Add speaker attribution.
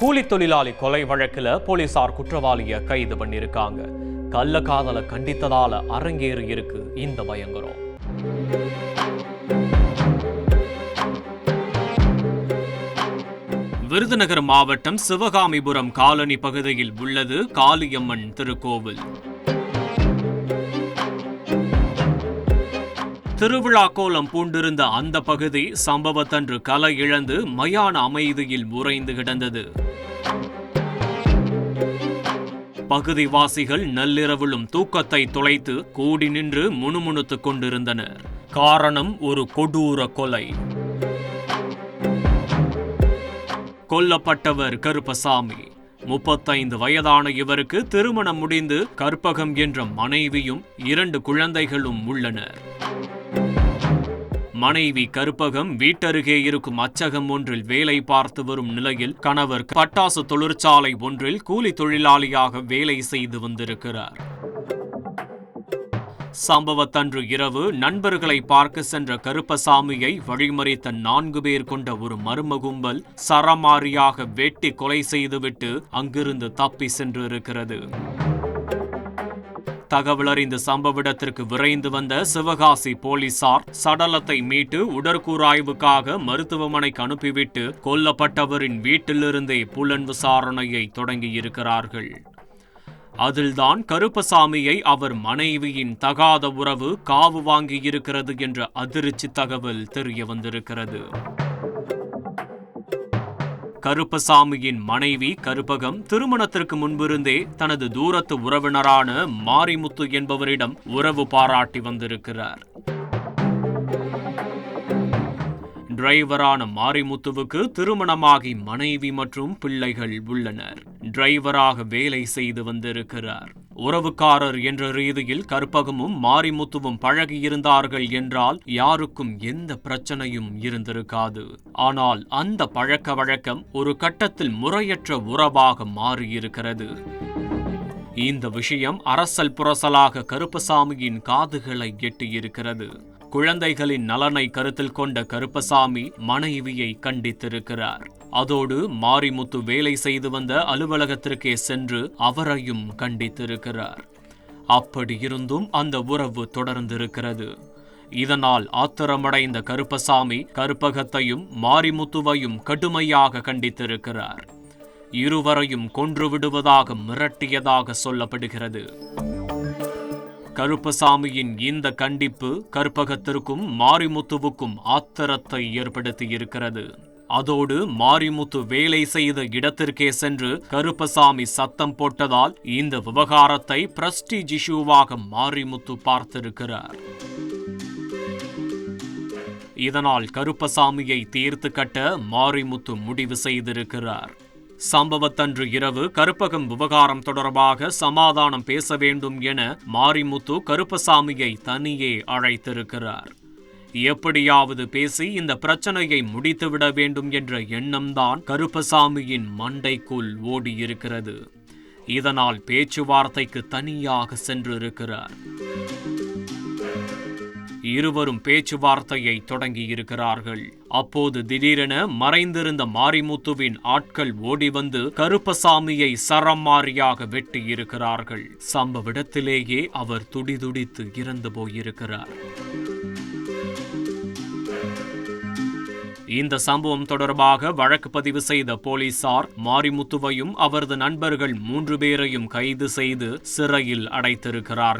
Speaker 1: கூலி தொழிலாளி கொலை வழக்கில் போலீசார் குற்றவாளிய கைது பண்ணிருக்காங்க கள்ள காதலை கண்டித்ததால அரங்கேறி இருக்கு இந்த பயங்கரம். விருதுநகர் மாவட்டம் சிவகாமிபுரம் காலனி பகுதியில் உள்ளது காளியம்மன் திருக்கோவில். திருவிழா கோலம் பூண்டிருந்த அந்த பகுதி சம்பவத்தன்று கலை இழந்து மயான அமைதியில் உறைந்து கிடந்தது. பகுதிவாசிகள் நள்ளிரவிலும் தூக்கத்தை துளைத்து கூடி நின்று முணுமுணுத்துக் கொண்டிருந்தனர். காரணம் ஒரு கொடூர கொலை. கொல்லப்பட்டவர் கருப்பசாமி. முப்பத்தைந்து வயதான இவருக்கு திருமணம் முடிந்து கற்பகம் என்ற மனைவியும் இரண்டு குழந்தைகளும் உள்ளனர். மனைவி கருப்பகம் வீட்டருகே இருக்கும் அச்சகம் ஒன்றில் வேலை பார்த்து வரும் நிலையில் கணவர் பட்டாசு தொழிற்சாலை ஒன்றில் கூலி தொழிலாளியாக வேலை செய்து வந்திருக்கிறார். சம்பவத்தன்று இரவு நண்பர்களை பார்க்க சென்ற கருப்பசாமியை வழிமறித்த நான்கு பேர் கொண்ட ஒரு மர்ம கும்பல் சரமாரியாக வெட்டி கொலை செய்துவிட்டு அங்கிருந்து தப்பி சென்றிருக்கிறது. தகவல் அறிந்த சம்பவ இடத்திற்கு விரைந்து வந்த சிவகாசி போலீசார் சடலத்தை மீட்டு உடற்கூராய்வுக்காக மருத்துவமனைக்கு அனுப்பிவிட்டு கொல்லப்பட்டவரின் வீட்டிலிருந்தே புலன் விசாரணையை தொடங்கியிருக்கிறார்கள். அதில்தான் கருப்பசாமியை அவர் மனைவியின் தகாத உறவு காவு வாங்கியிருக்கிறது என்ற அதிர்ச்சி தகவல் தெரிய வந்திருக்கிறது. கருப்பசாமியின் மனைவி கருப்பகம் திருமணத்திற்கு முன்பிருந்தே தனது தூரத்து உறவினரான மாரிமுத்து என்பவரிடம் உறவு பாராட்டி வந்திருக்கிறார். டிரைவரான மாரிமுத்துவுக்கு திருமணமாகி மனைவி மற்றும் பிள்ளைகள் உள்ளனர். டிரைவராக வேலை செய்து வந்திருக்கிறார். உறவுக்காரர் என்ற ரீதியில் கற்பகமும் மாரிமுத்துவும் பழகியிருந்தார்கள் என்றால் யாருக்கும் எந்த பிரச்சனையும் இருந்திருக்காது. ஆனால் அந்த பழக்க வழக்கம் ஒரு கட்டத்தில் முறையற்ற உறவாக மாறியிருக்கிறது. இந்த விஷயம் அரசல் புரசலாக கருப்பசாமியின் காதுகளை எட்டியிருக்கிறது. குழந்தைகளின் நலனை கருத்தில் கொண்ட கருப்பசாமி மனைவியை கண்டித்திருக்கிறார். அதோடு மாரிமுத்து வேலை செய்து வந்த அலுவலகத்திற்கே சென்று அவரையும் கண்டித்திருக்கிறார். அப்படியிருந்தும் அந்த உறவு தொடர்ந்திருக்கிறது. இதனால் ஆத்திரமடைந்த கருப்பசாமி கருப்பகத்தையும் மாரிமுத்துவையும் கடுமையாக கண்டித்திருக்கிறார். இருவரையும் கொன்று விடுவதாக மிரட்டியதாக சொல்லப்படுகிறது. கருப்பசாமியின் இந்த கண்டிப்பு கற்பகத்திற்கும் மாரிமுத்துவுக்கும் ஆத்திரத்தை ஏற்படுத்தியிருக்கிறது. அதோடு மாரிமுத்து வேலை செய்த இடத்திற்கே சென்று கருப்பசாமி சத்தம் போட்டதால் இந்த விவகாரத்தை பிரஸ்டீஜ் இஷ்யூவாக மாரிமுத்து பார்த்திருக்கிறார். இதனால் கருப்பசாமியை தீர்த்து கட்ட மாரிமுத்து முடிவு செய்திருக்கிறார். சம்பவத்தன்று இரவு கருப்பகம் விவகாரம் தொடர்பாக சமாதானம் பேச வேண்டும் என மாரிமுத்து கருப்பசாமியை தனியே அழைத்திருக்கிறார். எப்படியாவது பேசி இந்த பிரச்சனையை முடித்துவிட வேண்டும் என்ற எண்ணம்தான் கருப்பசாமியின் மண்டைக்குள் ஓடியிருக்கிறது. இதனால் பேச்சுவார்த்தைக்கு தனியாக சென்றிருக்கிறார். இருவரும் பேச்சுவார்த்தையை தொடங்கியிருக்கிறார்கள். அப்போது திடீரென மறைந்திருந்த மாரிமுத்துவின் ஆட்கள் ஓடி வந்து கருப்பசாமியை சரமாரியாக வெட்டியிருக்கிறார்கள். சம்பவ இடத்திலேயே அவர் துடிதுடித்து இறந்து போயிருக்கிறார். இந்த சம்பவம் தொடர்பாக வழக்கு பதிவு செய்த போலீசார் மாரிமுத்துவையும் அவரது நண்பர்கள் மூன்று பேரையும் கைது செய்து சிறையில் அடைத்திருக்கிறார்